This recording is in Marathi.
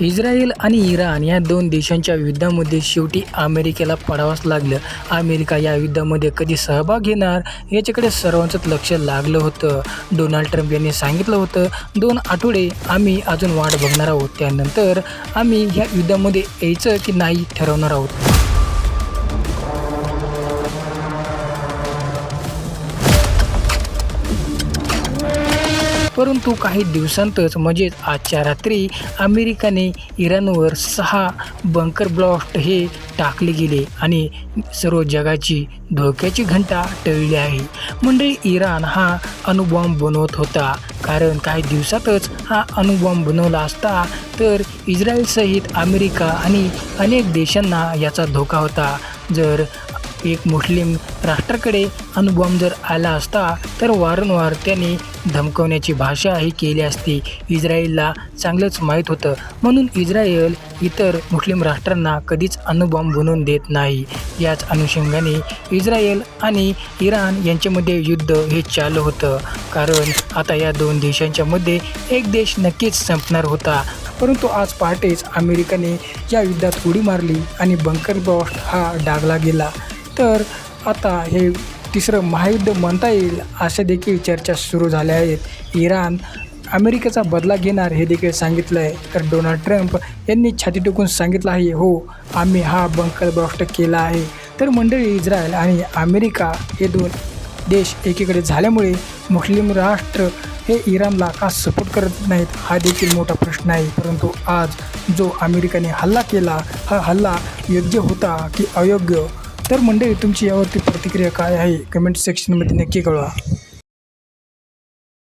इस्रायल आणि इराण या दोन देशांच्या युद्धामध्ये शेवटी अमेरिकेला पडावंच लागलं. अमेरिका या युद्धामध्ये कधी सहभाग घेणार याच्याकडे सर्वांचंच लक्ष लागलं होतं. डोनाल्ड ट्रम्प यांनी सांगितलं होतं दोन आठवडे आम्ही अजून वाट बघणार आहोत. त्यानंतर आम्ही ह्या युद्धामध्ये यायचं की नाही ठरवणार आहोत. परंतु काही दिवसांतच म्हणजेच आजच्या रात्री अमेरिकाने इराणवर सहा बंकर ब्लॉस्ट हे टाकले गेले आणि सर्व जगाची धोक्याची घंटा टळली आहे. मंडळी इराण हा अणुबॉम्ब बनवत होता. कारण काही दिवसातच हा अणुबॉम्ब बनवला असता तर इस्रायलसहित अमेरिका आणि अनेक देशांना याचा धोका होता. जर एक मुस्लिम राष्ट्राकडे अणुबॉम्ब जर आला असता तर वारंवार त्यांनी धमकवण्याची भाषा ही केली असती. इस्रायलला चांगलंच माहीत होतं. म्हणून इस्रायल इतर मुस्लिम राष्ट्रांना कधीच अणुबॉम्ब बनवून देत नाही. याच अनुषंगाने इस्रायल आणि इराण यांच्यामध्ये युद्ध हे चालू होतं. कारण आता या दोन देशांच्या मध्ये एक देश नक्कीच संपणार होता. परंतु आज पहाटेच अमेरिकेने या युद्धात उडी मारली आणि बंकर बॉस्ट हा डागला गेला. तर आता हे तिसरं महायुद्ध म्हणता येईल अशा देखील चर्चा सुरू झाल्या आहेत. इराण अमेरिकेचा बदला घेणार हे देखील सांगितलं आहे तर डोनाल्ड ट्रम्प यांनी छाती टोकून सांगितलं आहे हो आम्ही हा बंकर ब्रॉस्ट केला आहे. तर मंडळी इस्रायल आणि अमेरिका हे दोन देश एकीकडे झाल्यामुळे मुस्लिम राष्ट्र हे इराणला का सपोर्ट करत नाहीत हा देखील मोठा प्रश्न आहे. परंतु आज जो अमेरिकेने हल्ला केला हा हल्ला योग्य होता की अयोग्य? तर मंडळी तुमची यावरती प्रतिक्रिया काय आहे? कमेंट सेक्शनमध्ये नक्की कळवा.